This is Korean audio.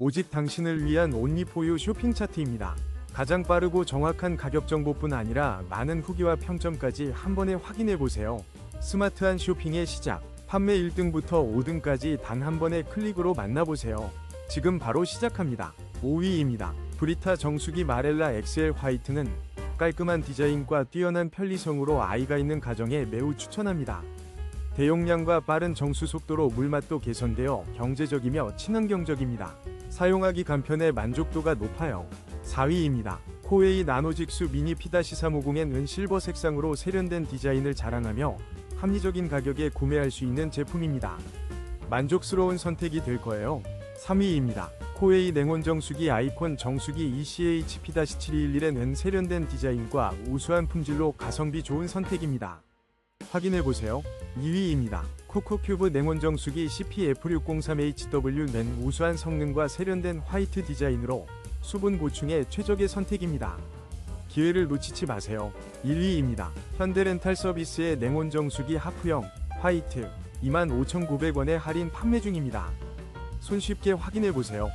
오직 당신을 위한 온리포유 쇼핑 차트입니다. 가장 빠르고 정확한 가격 정보뿐 아니라 많은 후기와 평점까지 한 번에 확인해 보세요. 스마트한 쇼핑의 시작. 판매 1등부터 5등까지 단 한 번의 클릭으로 만나보세요. 지금 바로 시작합니다. 5위입니다. 브리타 정수기 마렐라 XL 화이트는 깔끔한 디자인과 뛰어난 편리성으로 아이가 있는 가정에 매우 추천합니다. 대용량과 빠른 정수 속도로 물맛도 개선되어 경제적이며 친환경적입니다. 사용하기 간편해 만족도가 높아요. 4위입니다. 코웨이 나노직수 미니 P-350N은 실버 색상으로 세련된 디자인을 자랑하며 합리적인 가격에 구매할 수 있는 제품입니다. 만족스러운 선택이 될 거예요. 3위입니다. 코웨이 냉온 정수기 아이콘 정수기 ECH P-7211은 세련된 디자인과 우수한 품질로 가성비 좋은 선택입니다. 확인해 보세요. 2위입니다. 코코큐브 냉온 정수기 CPF603HW는 우수한 성능과 세련된 화이트 디자인으로 수분 보충에 최적의 선택입니다. 기회를 놓치지 마세요. 1위입니다. 현대렌탈 서비스의 냉온 정수기 하프형 화이트 25,900원에 할인 판매 중입니다. 손쉽게 확인해 보세요.